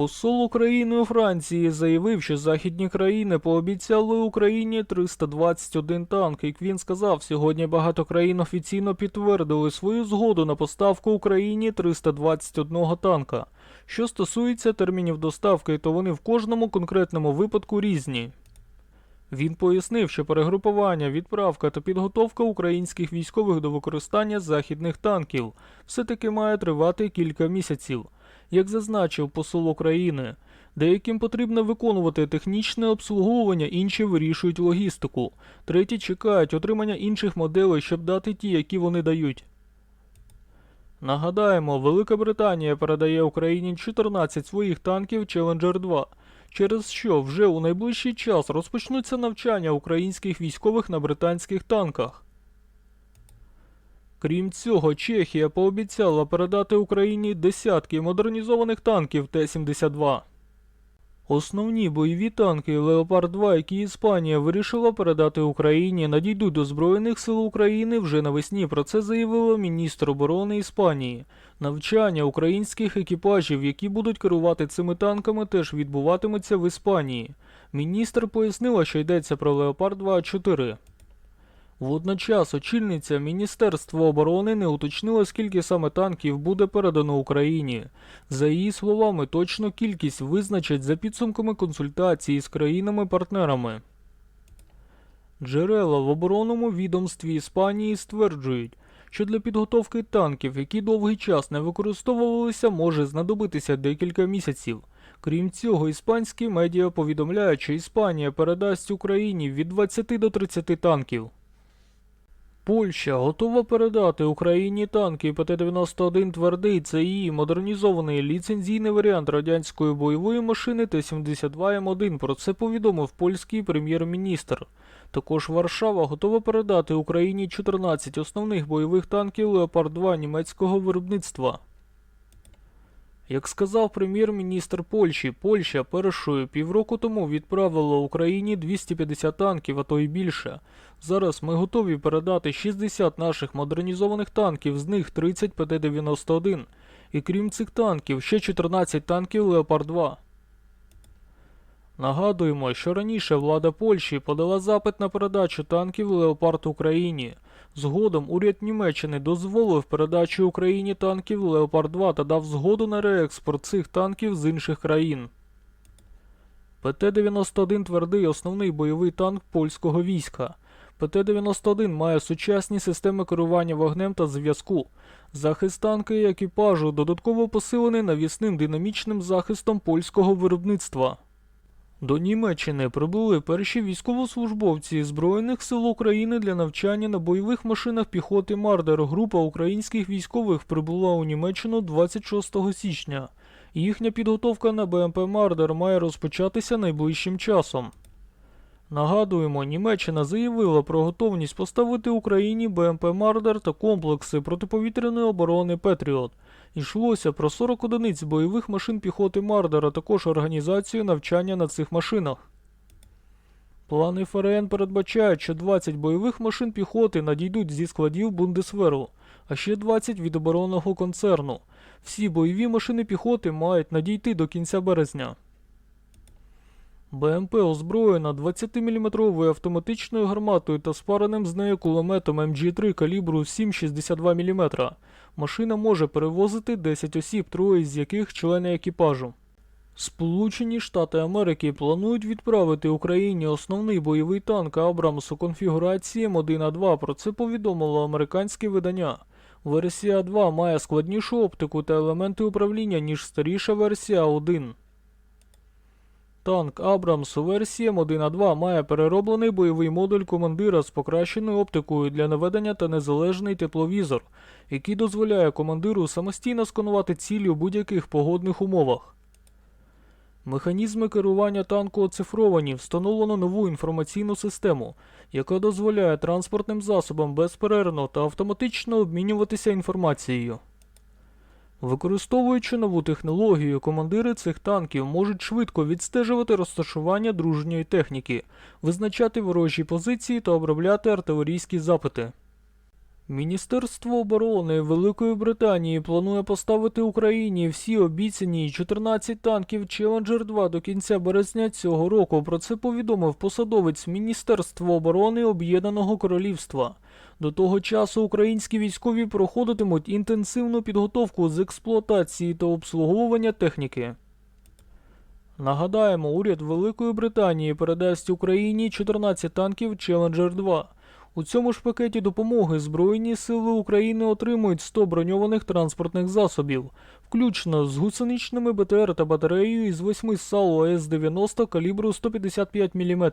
Посол України у Франції заявив, що західні країни пообіцяли Україні 321 танк. Як він сказав, сьогодні багато країн офіційно підтвердили свою згоду на поставку Україні 321 танка. Що стосується термінів доставки, то вони в кожному конкретному випадку різні. Він пояснив, що перегрупування, відправка та підготовка українських військових до використання західних танків все-таки має тривати кілька місяців. Як зазначив посол України, деяким потрібно виконувати технічне обслуговування, інші вирішують логістику, треті чекають отримання інших моделей, щоб дати ті, які вони дають. Нагадаємо, Велика Британія передає Україні 14 своїх танків Challenger 2, через що вже у найближчий час розпочнуться навчання українських військових на британських танках. Крім цього, Чехія пообіцяла передати Україні десятки модернізованих танків Т-72. Основні бойові танки Леопард 2, які Іспанія вирішила передати Україні, надійдуть до Збройних сил України вже навесні. Про це заявила міністр оборони Іспанії. Навчання українських екіпажів, які будуть керувати цими танками, теж відбуватиметься в Іспанії. Міністр пояснила, що йдеться про Леопард 2 4 Водночас очільниця Міністерства оборони не уточнила, скільки саме танків буде передано Україні. За її словами, точну кількість визначать за підсумками консультації з країнами-партнерами. Джерела в оборонному відомстві Іспанії стверджують, що для підготовки танків, які довгий час не використовувалися, може знадобитися декілька місяців. Крім цього, іспанські медіа повідомляють, що Іспанія передасть Україні від 20 до 30 танків. Польща готова передати Україні танки ПТ-91 твердий. Це її модернізований ліцензійний варіант радянської бойової машини Т-72М1. Про це повідомив польський прем'єр-міністр. Також Варшава готова передати Україні 14 основних бойових танків Леопард 2 німецького виробництва. Як сказав прем'єр-міністр Польщі, Польща першою півроку тому відправила Україні 250 танків, а то й більше. Зараз ми готові передати 60 наших модернізованих танків, з них 30 ПТ-91. І крім цих танків, ще 14 танків Леопард 2. Нагадуємо, що раніше влада Польщі подала запит на передачу танків Леопард Україні. Згодом уряд Німеччини дозволив передачу Україні танків Леопард 2 та дав згоду на реекспорт цих танків з інших країн. ПТ-91 твердий основний бойовий танк польського війська. ПТ-91 має сучасні системи керування вогнем та зв'язку. Захист танка і екіпажу додатково посилений навісним динамічним захистом польського виробництва. До Німеччини прибули перші військовослужбовці Збройних сил України для навчання на бойових машинах піхоти Мардер. Група українських військових прибула у Німеччину 26 січня. Їхня підготовка на БМП Мардер має розпочатися найближчим часом. Нагадуємо, Німеччина заявила про готовність поставити Україні БМП Мардер та комплекси протиповітряної оборони Петріот. Йшлося про 40 одиниць бойових машин піхоти Мардер, а також організацію навчання на цих машинах. Плани ФРН передбачають, що 20 бойових машин піхоти надійдуть зі складів Бундесверу, а ще 20 від оборонного концерну. Всі бойові машини піхоти мають надійти до кінця березня. БМП озброєна 20-мм автоматичною гарматою та спареним з нею кулеметом МГ-3 калібру 7,62 мм. Машина може перевозити 10 осіб, троє з яких члени екіпажу. Сполучені Штати Америки планують відправити Україні основний бойовий танк Абрамс у конфігурації М1А2. Про це повідомило американське видання. Версія 2 має складнішу оптику та елементи управління, ніж старіша версія 1. Танк Абрамс у версії М1А2 має перероблений бойовий модуль командира з покращеною оптикою для наведення та незалежний тепловізор, який дозволяє командиру самостійно сканувати цілі у будь-яких погодних умовах. Механізми керування танку оцифровані, встановлено нову інформаційну систему, яка дозволяє транспортним засобам безперервно та автоматично обмінюватися інформацією. Використовуючи нову технологію, командири цих танків можуть швидко відстежувати розташування дружньої техніки, визначати ворожі позиції та обробляти артилерійські запити. Міністерство оборони Великої Британії планує поставити Україні всі обіцяні 14 танків Challenger 2 до кінця березня цього року. Про це повідомив посадовець Міністерства оборони Об'єднаного Королівства. До того часу українські військові проходитимуть інтенсивну підготовку з експлуатації та обслуговування техніки. Нагадаємо, уряд Великої Британії передасть Україні 14 танків Challenger 2. У цьому ж пакеті допомоги Збройні сили України отримують 100 броньованих транспортних засобів, включно з гусеничними БТР та батареєю із 8 САУ С-90 калібру 155 мм.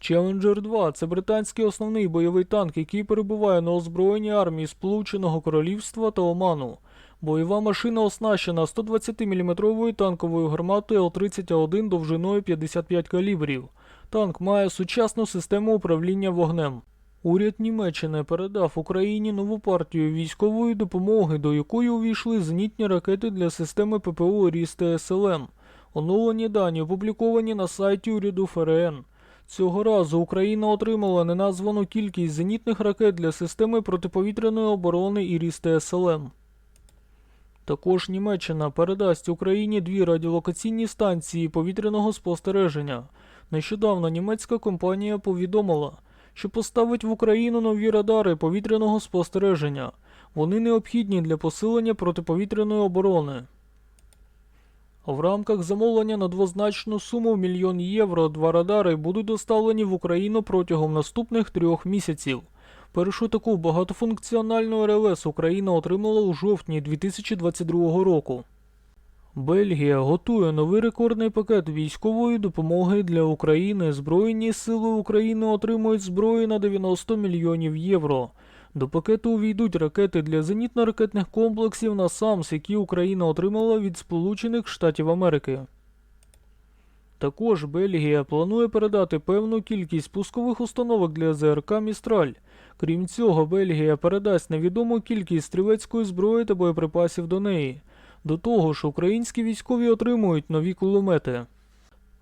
Challenger 2 це британський основний бойовий танк, який перебуває на озброєнні армії Сполученого Королівства та Оману. Бойова машина оснащена 120-мм танковою гарматою Л-31 довжиною 55 калібрів. Танк має сучасну систему управління вогнем. Уряд Німеччини передав Україні нову партію військової допомоги, до якої увійшли зенітні ракети для системи ППО Ріс СЛМ. Оновлені дані опубліковані на сайті уряду ФРН. Цього разу Україна отримала неназвану кількість зенітних ракет для системи протиповітряної оборони Іріс СЛМ. Також Німеччина передасть Україні дві радіолокаційні станції повітряного спостереження. Нещодавно німецька компанія повідомила, що поставить в Україну нові радари повітряного спостереження. Вони необхідні для посилення протиповітряної оборони. В рамках замовлення на двозначну суму в мільйон євро два радари будуть доставлені в Україну протягом наступних трьох місяців. Першу таку багатофункціональну РЛС Україна отримала у жовтні 2022 року. Бельгія готує новий рекордний пакет військової допомоги для України. Збройні сили України отримують зброю на 90 мільйонів євро. До пакету увійдуть ракети для зенітно-ракетних комплексів на САМС, які Україна отримала від Сполучених Штатів Америки. Також Бельгія планує передати певну кількість пускових установок для ЗРК Містраль. Крім цього, Бельгія передасть невідому кількість стрілецької зброї та боєприпасів до неї. До того ж, українські військові отримують нові кулемети.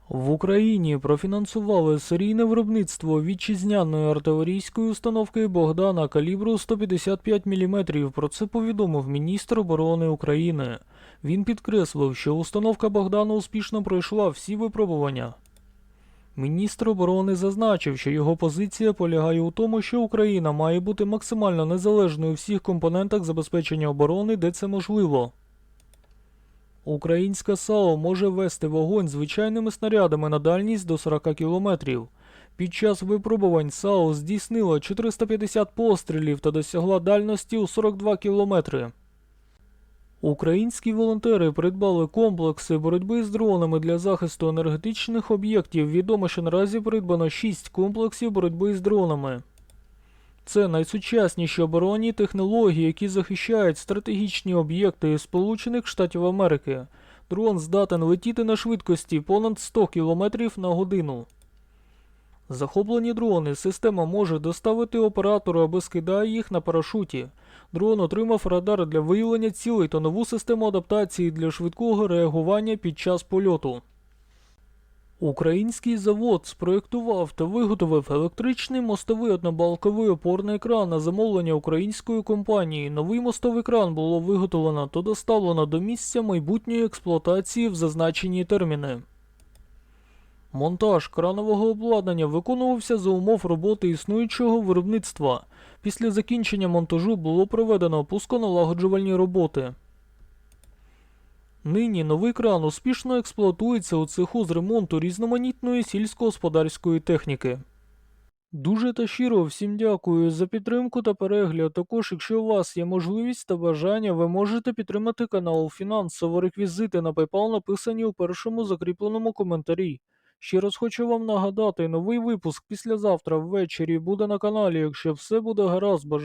В Україні профінансували серійне виробництво вітчизняної артилерійської установки Богдана калібру 155 мм. Про це повідомив міністр оборони України. Він підкреслив, що установка Богдана успішно пройшла всі випробування. Міністр оборони зазначив, що його позиція полягає у тому, що Україна має бути максимально незалежною у всіх компонентах забезпечення оборони, де це можливо. Українська САУ може вести вогонь звичайними снарядами на дальність до 40 кілометрів. Під час випробувань САУ здійснила 450 пострілів та досягла дальності у 42 кілометри. Українські волонтери придбали комплекси боротьби з дронами для захисту енергетичних об'єктів. Відомо, що наразі придбано 6 комплексів боротьби з дронами. Це найсучасніші оборонні технології, які захищають стратегічні об'єкти Сполучених Штатів Америки. Дрон здатен летіти на швидкості понад 100 км на годину. Захоплені дрони система може доставити оператору або скидає їх на парашуті. Дрон отримав радар для виявлення цілей та нову систему адаптації для швидкого реагування під час польоту. Український завод спроєктував та виготовив електричний мостовий однобалковий опорний екран на замовлення української компанії. Новий мостовий кран було виготовлено та доставлено до місця майбутньої експлуатації в зазначені терміни. Монтаж кранового обладнання виконувався за умов роботи існуючого виробництва. Після закінчення монтажу було проведено пусконалагоджувальні роботи. Нині новий кран успішно експлуатується у цеху з ремонту різноманітної сільськогосподарської техніки. Дуже та щиро всім дякую за підтримку та перегляд. Також, якщо у вас є можливість та бажання, ви можете підтримати канал фінансово. Реквізити на PayPal написані у першому закріпленому коментарі. Ще раз хочу вам нагадати, новий випуск післязавтра ввечері буде на каналі. Якщо все буде гаразд, бажаю.